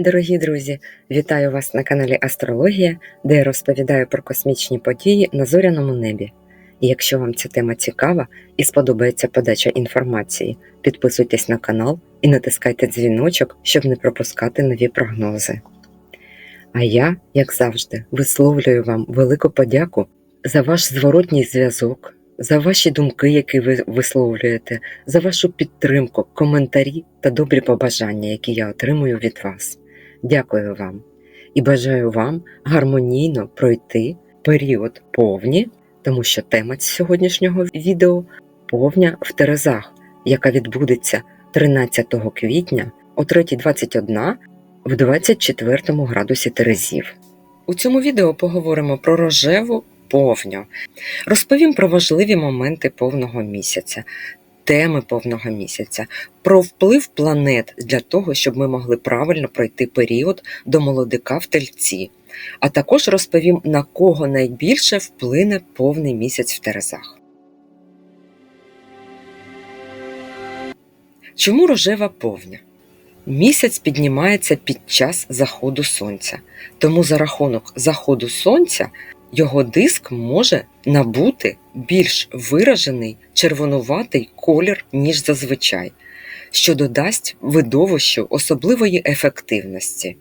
Дорогі друзі, вітаю вас на каналі Астрологія, де я розповідаю про космічні події на зоряному небі. Якщо вам ця тема цікава і сподобається подача інформації, підписуйтесь на канал і натискайте дзвіночок, щоб не пропускати нові прогнози. А я, як завжди, висловлюю вам велику подяку за ваш зворотній зв'язок, за ваші думки, які ви висловлюєте, за вашу підтримку, коментарі та добрі побажання, які я отримую від вас. Дякую вам і бажаю вам гармонійно пройти період повні, тому що тема сьогоднішнього відео повня в Терезах, яка відбудеться 13 квітня о 3.21 в 24 градусі Терезів. У цьому відео поговоримо про рожеву повню. Розповім про важливі моменти повного місяця, теми повного місяця, про вплив планет для того, щоб ми могли правильно пройти період до молодика в тельці. А також розповім, на кого найбільше вплине повний місяць в Терезах. Чому рожева повня? Місяць піднімається під час заходу сонця, тому за рахунок заходу сонця його диск може набути більш виражений червонуватий колір, ніж зазвичай, що додасть видовищу особливої ефективності.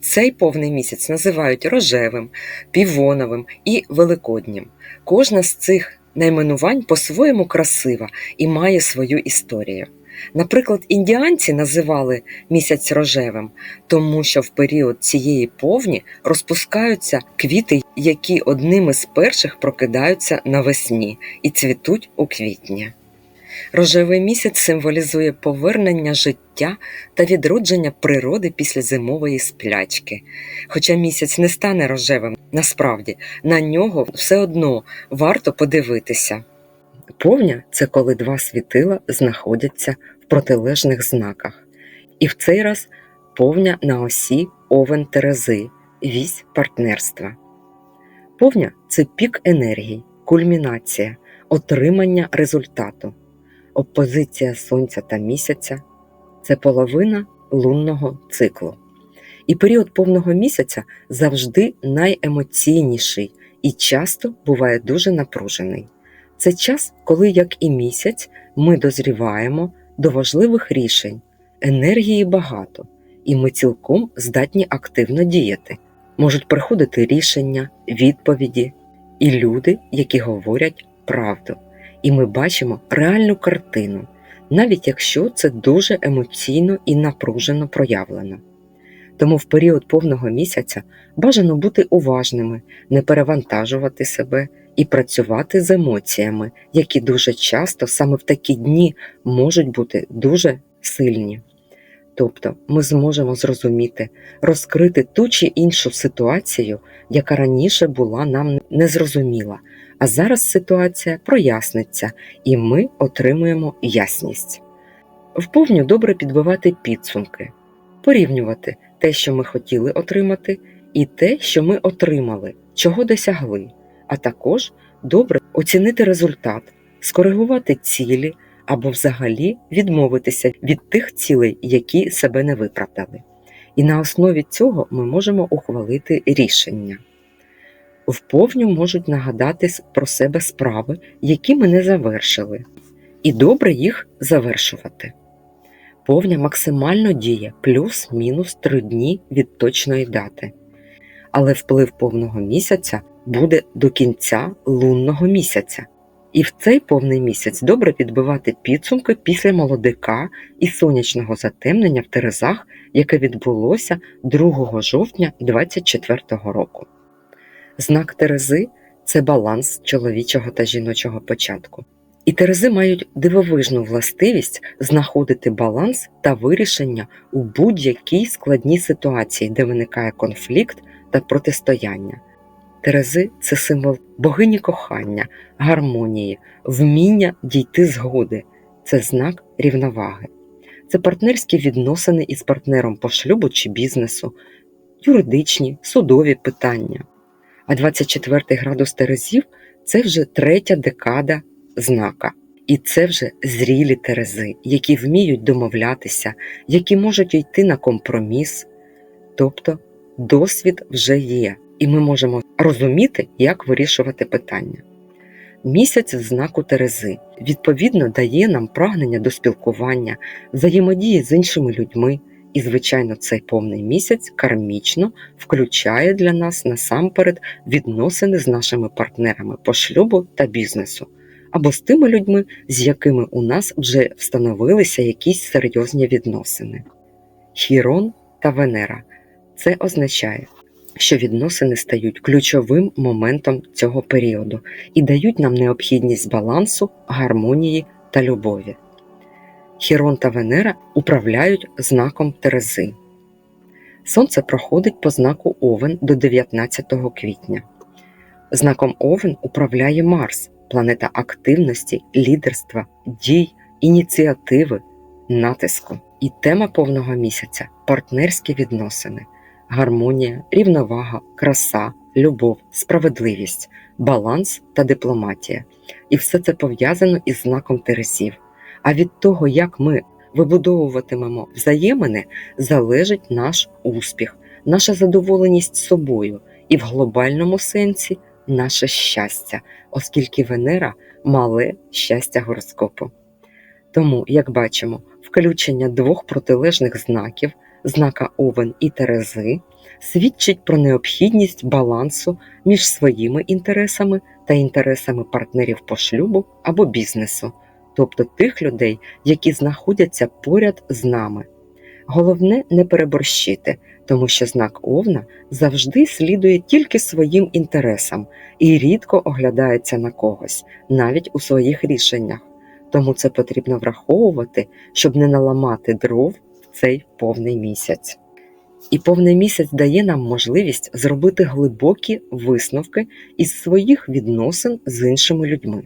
Цей повний місяць називають рожевим, півоновим і великоднім. Кожна з цих найменувань по-своєму красива і має свою історію. Наприклад, індіанці називали місяць рожевим, тому що в період цієї повні розпускаються квіти, які одними з перших прокидаються навесні і цвітуть у квітні. Рожевий місяць символізує повернення життя та відродження природи після зимової сплячки. Хоча місяць не стане рожевим, насправді на нього все одно варто подивитися. Повня це коли два світила знаходяться в протилежних знаках. І в цей раз повня на осі Овен Терези, вісь партнерства. Повня це пік енергії, кульмінація, отримання результату. Опозиція Сонця та місяця це половина лунного циклу. І період повного місяця завжди найемоційніший і часто буває дуже напружений. Це час, коли, як і місяць, ми дозріваємо до важливих рішень, енергії багато, і ми цілком здатні активно діяти. Можуть приходити рішення, відповіді і люди, які говорять правду. І ми бачимо реальну картину, навіть якщо це дуже емоційно і напружено проявлено. Тому в період повного місяця бажано бути уважними, не перевантажувати себе і працювати з емоціями, які дуже часто саме в такі дні можуть бути дуже сильні. Тобто ми зможемо зрозуміти, розкрити ту чи іншу ситуацію, яка раніше була нам незрозуміла, а зараз ситуація проясниться, і ми отримуємо ясність. Вповню добре підбивати підсумки, порівнювати те, що ми хотіли отримати, і те, що ми отримали, чого досягли, а також добре оцінити результат, скоригувати цілі або взагалі відмовитися від тих цілей, які себе не виправдали. І на основі цього ми можемо ухвалити рішення. Вповню можуть нагадати про себе справи, які ми не завершили, і добре їх завершувати. Повня максимально діє плюс-мінус 3 дні від точної дати. Але вплив повного місяця буде до кінця лунного місяця. І в цей повний місяць добре підбивати підсумки після молодика і сонячного затемнення в Терезах, яке відбулося 2 жовтня 2024 року. Знак Терези це баланс чоловічого та жіночого початку. І Терези мають дивовижну властивість знаходити баланс та вирішення у будь-якій складній ситуації, де виникає конфлікт та протистояння. Терези це символ богині кохання, гармонії, вміння дійти згоди, це знак рівноваги, це партнерські відносини із партнером по шлюбу чи бізнесу, юридичні, судові питання. А 24 градус Терезів це вже третя декада знака. І це вже зрілі Терези, які вміють домовлятися, які можуть йти на компроміс, тобто досвід вже є, і ми можемо розуміти, як вирішувати питання. Місяць в знаку Терези відповідно дає нам прагнення до спілкування, взаємодії з іншими людьми, і, звичайно, цей повний місяць кармічно включає для нас насамперед відносини з нашими партнерами по шлюбу та бізнесу, або з тими людьми, з якими у нас вже встановилися якісь серйозні відносини. Хірон та Венера це означає, що відносини стають ключовим моментом цього періоду і дають нам необхідність балансу, гармонії та любові. Хірон та Венера управляють знаком Терези. Сонце проходить по знаку Овен до 19 квітня. Знаком Овен управляє Марс, планета активності, лідерства, дій, ініціативи, натиску. І тема повного місяця партнерські відносини, гармонія, рівновага, краса, любов, справедливість, баланс та дипломатія. І все це пов'язано із знаком Терезів. А від того, як ми вибудовуватимемо взаємини, залежить наш успіх, наша задоволеність собою і в глобальному сенсі наше щастя, оскільки Венера мале щастя гороскопу. Тому, як бачимо, включення двох протилежних знаків, знака Овен і Терези, свідчить про необхідність балансу між своїми інтересами та інтересами партнерів по шлюбу або бізнесу, тобто тих людей, які знаходяться поряд з нами. Головне не переборщити, тому що знак Овна завжди слідує тільки своїм інтересам і рідко оглядається на когось, навіть у своїх рішеннях. Тому це потрібно враховувати, щоб не наламати дров цей повний місяць. І повний місяць дає нам можливість зробити глибокі висновки із своїх відносин з іншими людьми.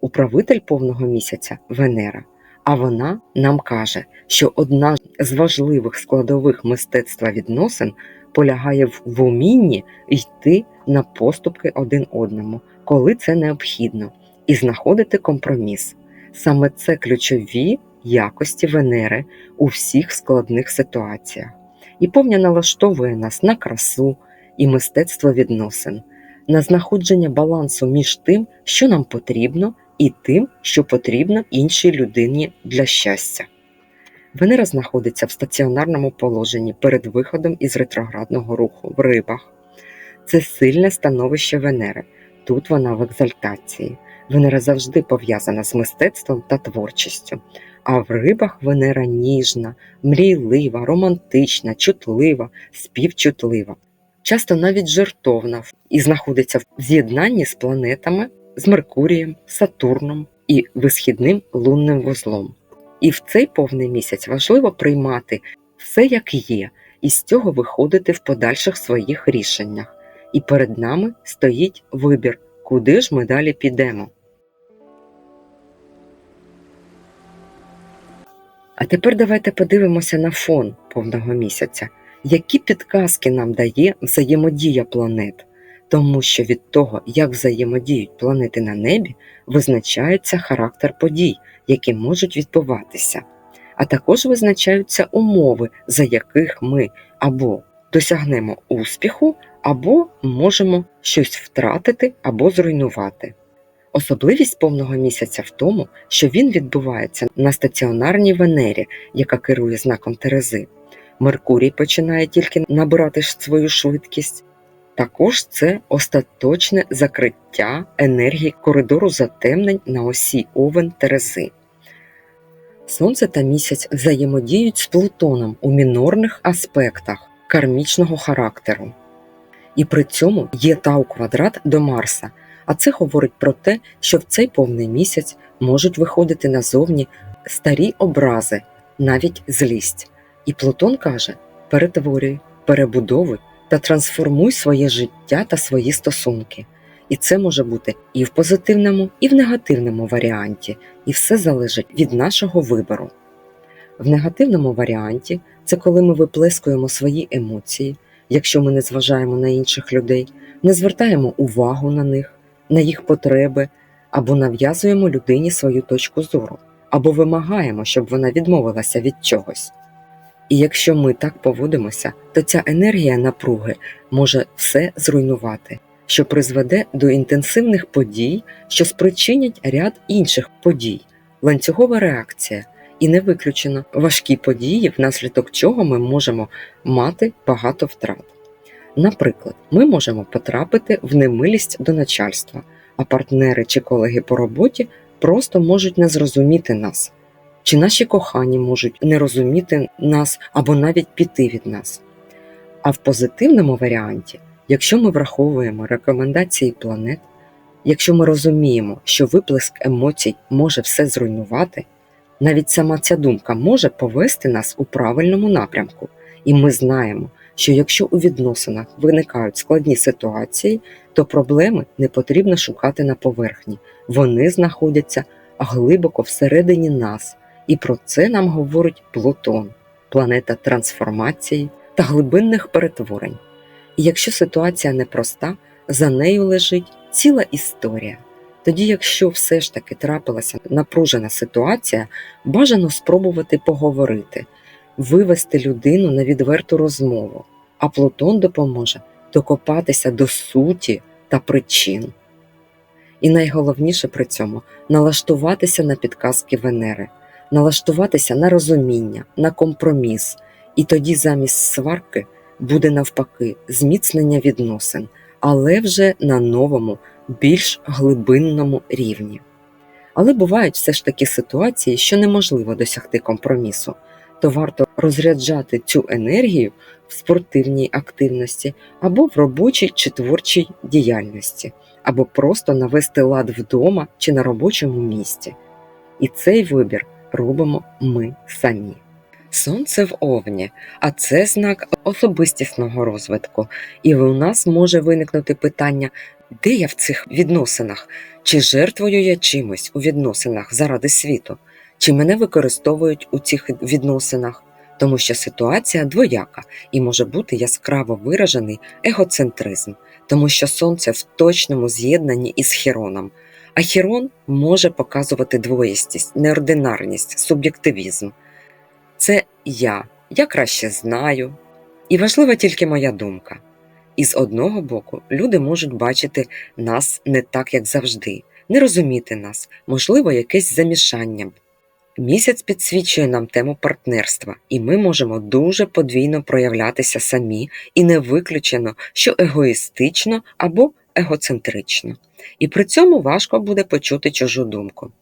Управитель повного місяця Венера, а вона нам каже, що одна з важливих складових мистецтва відносин полягає в умінні йти на поступки один одному, коли це необхідно, і знаходити компроміс. Саме це ключові якості Венери у всіх складних ситуаціях. І повня налаштовує нас на красу і мистецтво відносин, на знаходження балансу між тим, що нам потрібно, і тим, що потрібно іншій людині для щастя. Венера знаходиться в стаціонарному положенні перед виходом із ретроградного руху в рибах. Це сильне становище Венери. Тут вона в екзальтації. Венера завжди пов'язана з мистецтвом та творчістю, а в рибах Венера ніжна, мрійлива, романтична, чутлива, співчутлива, часто навіть жертовна і знаходиться в з'єднанні з планетами, з Меркурієм, Сатурном і висхідним лунним вузлом. І в цей повний місяць важливо приймати все як є, і з цього виходити в подальших своїх рішеннях. І перед нами стоїть вибір, куди ж ми далі підемо. А тепер давайте подивимося на фон повного місяця, які підказки нам дає взаємодія планет, тому що від того, як взаємодіють планети на небі, визначається характер подій, які можуть відбуватися, а також визначаються умови, за яких ми або досягнемо успіху, або можемо щось втратити або зруйнувати. Особливість повного місяця в тому, що він відбувається на стаціонарній Венері, яка керує знаком Терези. Меркурій починає тільки набирати свою швидкість. Також це остаточне закриття енергії коридору затемнень на осі Овен Терези. Сонце та місяць взаємодіють з Плутоном у мінорних аспектах кармічного характеру. І при цьому є тау квадрат до Марса. А це говорить про те, що в цей повний місяць можуть виходити назовні старі образи, навіть злість. І Плутон каже: перетворюй, перебудовуй та трансформуй своє життя та свої стосунки. І це може бути і в позитивному, і в негативному варіанті, і все залежить від нашого вибору. В негативному варіанті це коли ми виплескуємо свої емоції, якщо ми не зважаємо на інших людей, не звертаємо увагу на них на їх потреби, або нав'язуємо людині свою точку зору, або вимагаємо, щоб вона відмовилася від чогось. І якщо ми так поводимося, то ця енергія напруги може все зруйнувати, що призведе до інтенсивних подій, що спричинять ряд інших подій, ланцюгова реакція, і не виключено важкі події, внаслідок чого ми можемо мати багато втрат. Наприклад, ми можемо потрапити в немилість до начальства, а партнери чи колеги по роботі просто можуть не зрозуміти нас, чи наші кохані можуть не розуміти нас або навіть піти від нас. А в позитивному варіанті, якщо ми враховуємо рекомендації планет, якщо ми розуміємо, що виплеск емоцій може все зруйнувати, навіть сама ця думка може повести нас у правильному напрямку, і ми знаємо, що якщо у відносинах виникають складні ситуації, то проблеми не потрібно шукати на поверхні, вони знаходяться глибоко всередині нас, і про це нам говорить Плутон, планета трансформації та глибинних перетворень. І якщо ситуація непроста, за нею лежить ціла історія. Тоді, якщо все ж таки трапилася напружена ситуація, бажано спробувати поговорити, вивести людину на відверту розмову, а Плутон допоможе докопатися до суті та причин. І найголовніше при цьому налаштуватися на підказки Венери, налаштуватися на розуміння, на компроміс, і тоді замість сварки буде навпаки зміцнення відносин, але вже на новому, більш глибинному рівні. Але бувають все ж таки ситуації, що неможливо досягти компромісу, то варто розряджати цю енергію в спортивній активності або в робочій чи творчій діяльності, або просто навести лад вдома чи на робочому місці. І цей вибір робимо ми самі. Сонце в овні, а це знак особистісного розвитку. І у нас може виникнути питання, де я в цих відносинах, чи жертвую я чимось у відносинах заради світу, чи мене використовують у цих відносинах, тому що ситуація двояка і може бути яскраво виражений егоцентризм, тому що сонце в точному з'єднанні із Хіроном. А Хірон може показувати двоїстість, неординарність, суб'єктивізм. Це я, я краще знаю, і важлива тільки моя думка. І з одного боку, люди можуть бачити нас не так, як завжди, не розуміти нас, можливо, якесь замішання. Місяць підсвічує нам тему партнерства, і ми можемо дуже подвійно проявлятися самі, і не виключено, що егоїстично або егоцентрично. І при цьому важко буде почути чужу думку.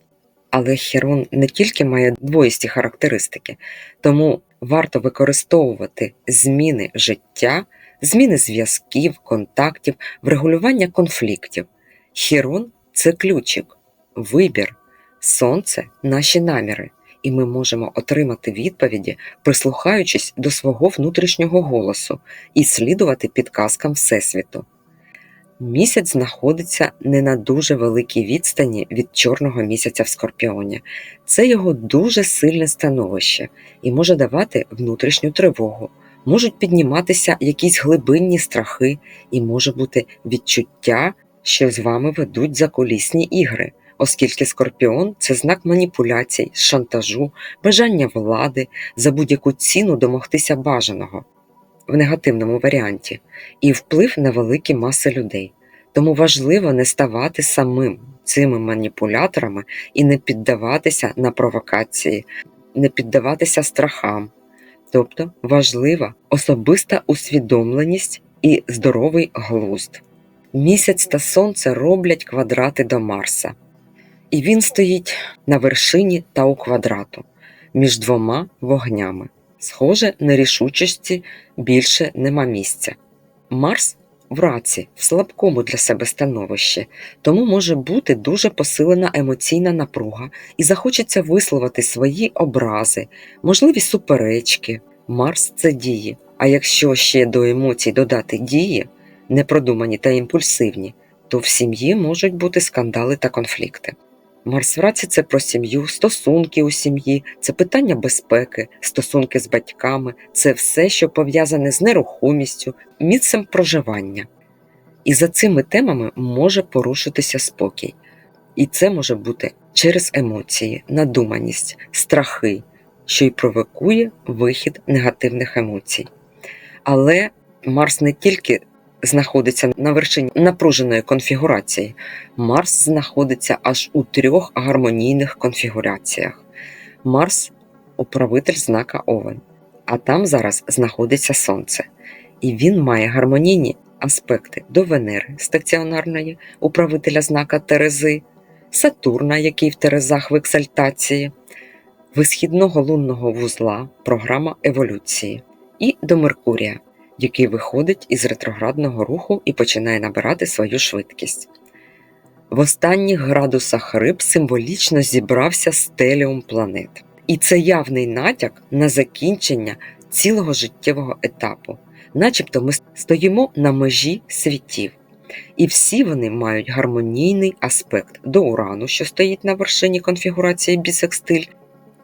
Але Херон не тільки має двоїсті характеристики, тому варто використовувати зміни життя, зміни зв'язків, контактів, врегулювання конфліктів. Хірон це ключик, вибір, сонце наші наміри, і ми можемо отримати відповіді, прислухаючись до свого внутрішнього голосу і слідувати підказкам Всесвіту. Місяць знаходиться не на дуже великій відстані від чорного місяця в Скорпіоні. Це його дуже сильне становище і може давати внутрішню тривогу, можуть підніматися якісь глибинні страхи, і може бути відчуття, що з вами ведуть закулісні ігри, оскільки Скорпіон це знак маніпуляцій, шантажу, бажання влади, за будь-яку ціну домогтися бажаного в негативному варіанті і вплив на великі маси людей. Тому важливо не ставати самим цими маніпуляторами і не піддаватися на провокації, не піддаватися страхам. Тобто важлива особиста усвідомленість і здоровий глузд. Місяць та сонце роблять квадрати до Марса, і він стоїть на вершині та у квадрату між двома вогнями. Схоже, нерішучості більше нема місця. Марс в раці, в слабкому для себе становищі, тому може бути дуже посилена емоційна напруга і захочеться висловити свої образи, можливі суперечки. Марс це дії. А якщо ще до емоцій додати дії, непродумані та імпульсивні, то в сім'ї можуть бути скандали та конфлікти. Марс в раці це про сім'ю, стосунки у сім'ї, це питання безпеки, стосунки з батьками, це все, що пов'язане з нерухомістю, місцем проживання. І за цими темами може порушитися спокій. І це може бути через емоції, надуманість, страхи, що й провокує вихід негативних емоцій. Але Марс не тільки знаходиться на вершині напруженої конфігурації, Марс знаходиться аж у трьох гармонійних конфігураціях. Марс управитель знака Овен, а там зараз знаходиться Сонце. І він має гармонійні аспекти до Венери стаціонарної, управителя знака Терези, Сатурна, який в Терезах в ексальтації, висхідного лунного вузла, програма еволюції, і до Меркурія, який виходить із ретроградного руху і починає набирати свою швидкість. В останніх градусах риб символічно зібрався стеліум планет. І це явний натяк на закінчення цілого життєвого етапу, начебто ми стоїмо на межі світів. І всі вони мають гармонійний аспект до урану, що стоїть на вершині конфігурації бісекстиль.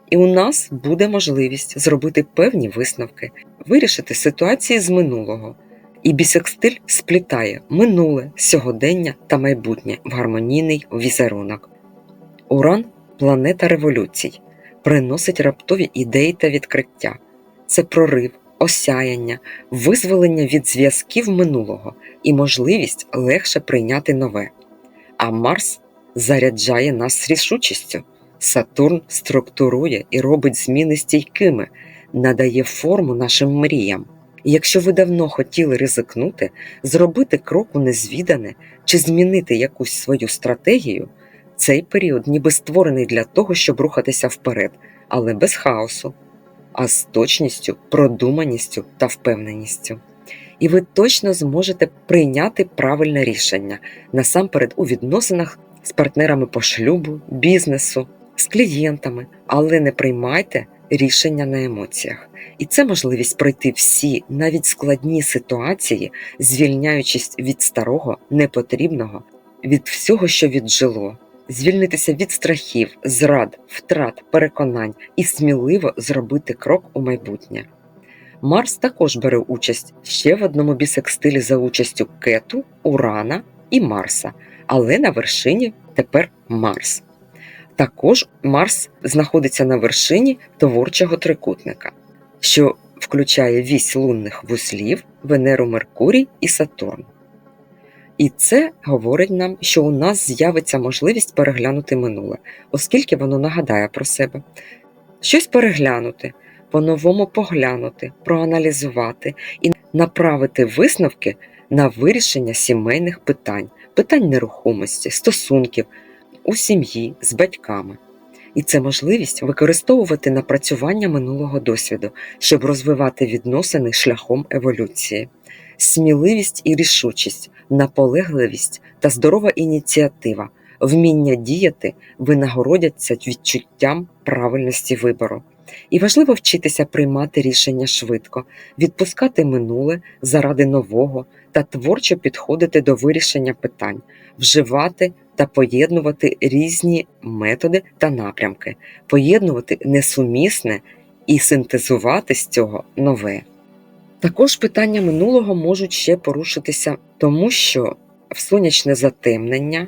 І у нас буде можливість зробити певні висновки, вирішити ситуації з минулого. І бісекстиль сплітає минуле, сьогодення та майбутнє в гармонійний візерунок. Уран планета революцій, приносить раптові ідеї та відкриття. Це прорив, осяяння, визволення від зв'язків минулого і можливість легше прийняти нове. А Марс заряджає нас рішучістю. Сатурн структурує і робить зміни стійкими, надає форму нашим мріям. І якщо ви давно хотіли ризикнути, зробити крок у незвідане чи змінити якусь свою стратегію, цей період ніби створений для того, щоб рухатися вперед, але без хаосу, а з точністю, продуманістю та впевненістю. І ви точно зможете прийняти правильне рішення насамперед у відносинах з партнерами по шлюбу, бізнесу, з клієнтами, але не приймайте рішення на емоціях. І це можливість пройти всі, навіть складні ситуації, звільняючись від старого, непотрібного, від всього, що віджило, звільнитися від страхів, зрад, втрат, переконань і сміливо зробити крок у майбутнє. Марс також бере участь ще в одному бісекстилі за участю Кету, Урана і Марса, але на вершині тепер Марс. Також Марс знаходиться на вершині творчого трикутника, що включає вісь лунних вузлів, Венеру Меркурій і Сатурн. І це говорить нам, що у нас з'явиться можливість переглянути минуле, оскільки воно нагадає про себе, щось переглянути, по-новому поглянути, проаналізувати і направити висновки на вирішення сімейних питань, питань нерухомості, стосунків у сім'ї з батьками. І це можливість використовувати напрацювання минулого досвіду, щоб розвивати відносини шляхом еволюції, сміливість і рішучість, наполегливість та здорова ініціатива, вміння діяти винагородяться відчуттям правильності вибору. І важливо вчитися приймати рішення швидко, відпускати минуле заради нового та творчо підходити до вирішення питань, вживати та поєднувати різні методи та напрямки, поєднувати несумісне і синтезувати з цього нове. Також питання минулого можуть ще порушитися, тому що в сонячне затемнення,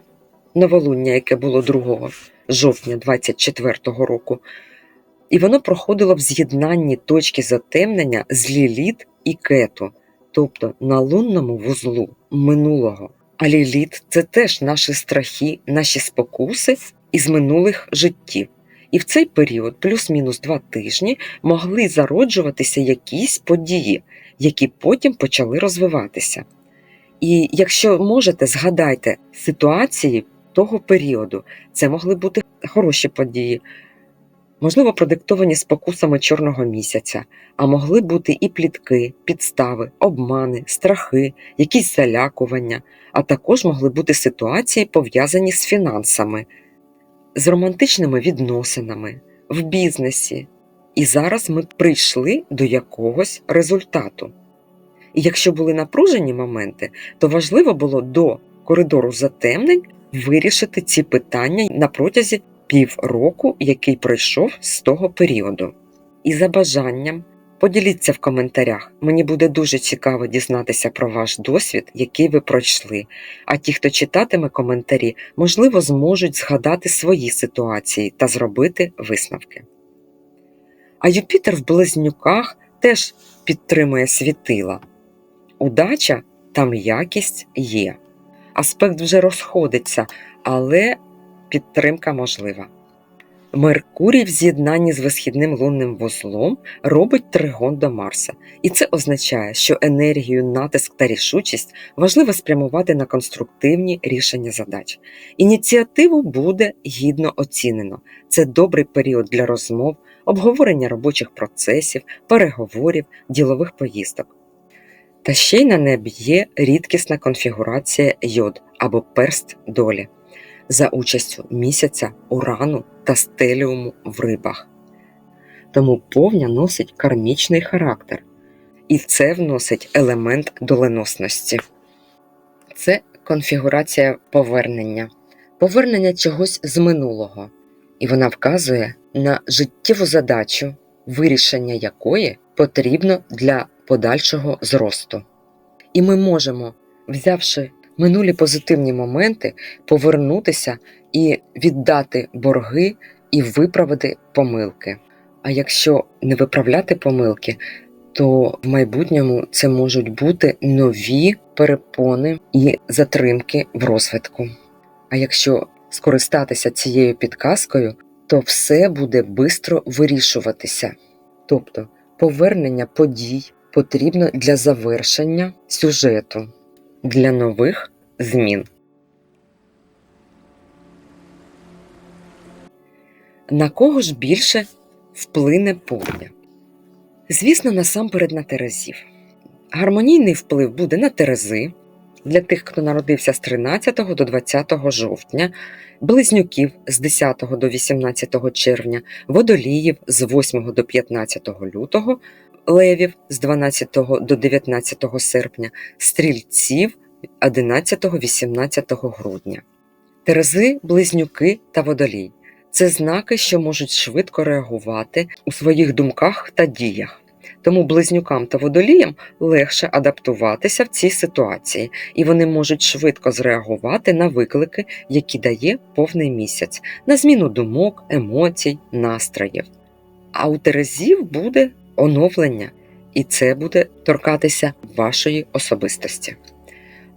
новолуння, яке було 2 жовтня 24-го року, і воно проходило в з'єднанні точки затемнення з ліліт і кету, тобто на лунному вузлу минулого. А ліліт це теж наші страхи, наші спокуси із минулих життів. І в цей період, плюс-мінус два тижні, могли зароджуватися якісь події, які потім почали розвиватися. І якщо можете, згадайте ситуації того періоду, це могли бути хороші події, можливо, продиктовані спокусами чорного місяця, а могли бути і плітки, підстави, обмани, страхи, якісь залякування, а також могли бути ситуації, пов'язані з фінансами, з романтичними відносинами, в бізнесі. І зараз ми прийшли до якогось результату. І якщо були напружені моменти, то важливо було до коридору затемнень вирішити ці питання на протязі півроку, який пройшов з того періоду. І за бажанням поділіться в коментарях. Мені буде дуже цікаво дізнатися про ваш досвід, який ви пройшли. А ті, хто читатиме коментарі, можливо, зможуть згадати свої ситуації та зробити висновки. А Юпітер в близнюках теж підтримує світила. Удача та м'якість є. Аспект вже розходиться, але підтримка можлива. Меркурій в з'єднанні з висхідним лунним вузлом робить тригон до Марса, і це означає, що енергію, натиск та рішучість важливо спрямувати на конструктивні рішення задач. Ініціативу буде гідно оцінено. Це добрий період для розмов, обговорення робочих процесів, переговорів, ділових поїздок. Та ще й на небі є рідкісна конфігурація йод або перст долі за участю місяця, урану та стеліуму в рибах. Тому повня носить кармічний характер, і це вносить елемент доленосності. Це конфігурація повернення, повернення чогось з минулого, і вона вказує на життєву задачу, вирішення якої потрібно для подальшого зросту. І ми можемо, взявши минулі позитивні моменти, повернутися і віддати борги і виправити помилки. А якщо не виправляти помилки, то в майбутньому це можуть бути нові перепони і затримки в розвитку. А якщо скористатися цією підказкою, то все буде швидко вирішуватися. Тобто повернення подій потрібно для завершення сюжету, для нових змін. На кого ж більше вплине повня? Звісно, насамперед на Терезів. Гармонійний вплив буде на Терези для тих, хто народився з 13 до 20 жовтня, близнюків з 10 до 18 червня, водоліїв з 8 до 15 лютого, левів з 12 до 19 серпня, стрільців 11-18 грудня. Терези, близнюки та водолій це знаки, що можуть швидко реагувати у своїх думках та діях. Тому близнюкам та водоліям легше адаптуватися в цій ситуації, і вони можуть швидко зреагувати на виклики, які дає повний місяць, на зміну думок, емоцій, настроїв. А у Терезів буде оновлення, і це буде торкатися вашої особистості.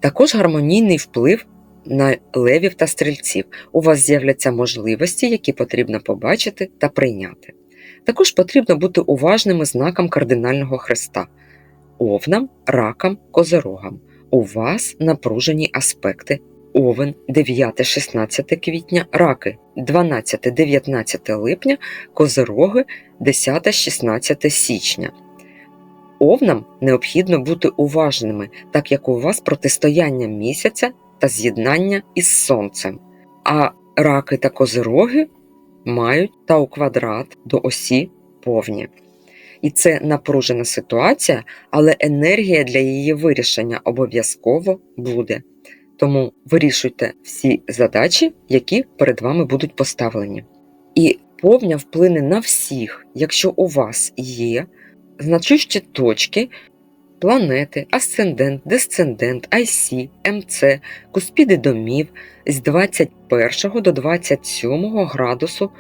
Також гармонійний вплив на левів та стрільців. У вас з'являться можливості, які потрібно побачити та прийняти. Також потрібно бути уважними знаком кардинального хреста овнам, ракам, козорогам. У вас напружені аспекти овен 9-16 квітня, раки 12-19 липня, козороги 10-16 січня. Овнам необхідно бути уважними, так як у вас протистояння місяця та з'єднання із сонцем, а раки та козироги мають тау квадрат до осі повні. І це напружена ситуація, але енергія для її вирішення обов'язково буде. Тому вирішуйте всі задачі, які перед вами будуть поставлені. І повня вплине на всіх, якщо у вас є значущі точки, планети, асцендент, десцендент, IC, МЦ, куспіди домів з 21 до 27 градусу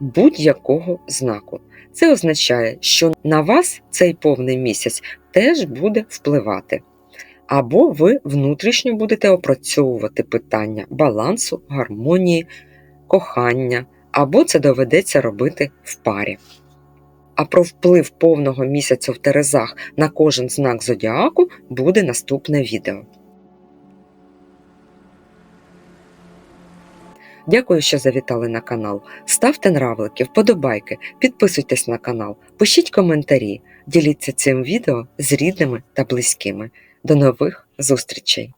будь-якого знаку. Це означає, що на вас цей повний місяць теж буде впливати. Або ви внутрішньо будете опрацьовувати питання балансу, гармонії, кохання, або це доведеться робити в парі. А про вплив повного місяця в Терезах на кожен знак зодіаку буде наступне відео. Дякую, що завітали на канал. Ставте нравлики, вподобайки, підписуйтесь на канал, пишіть коментарі, діліться цим відео з рідними та близькими. До нових зустрічей!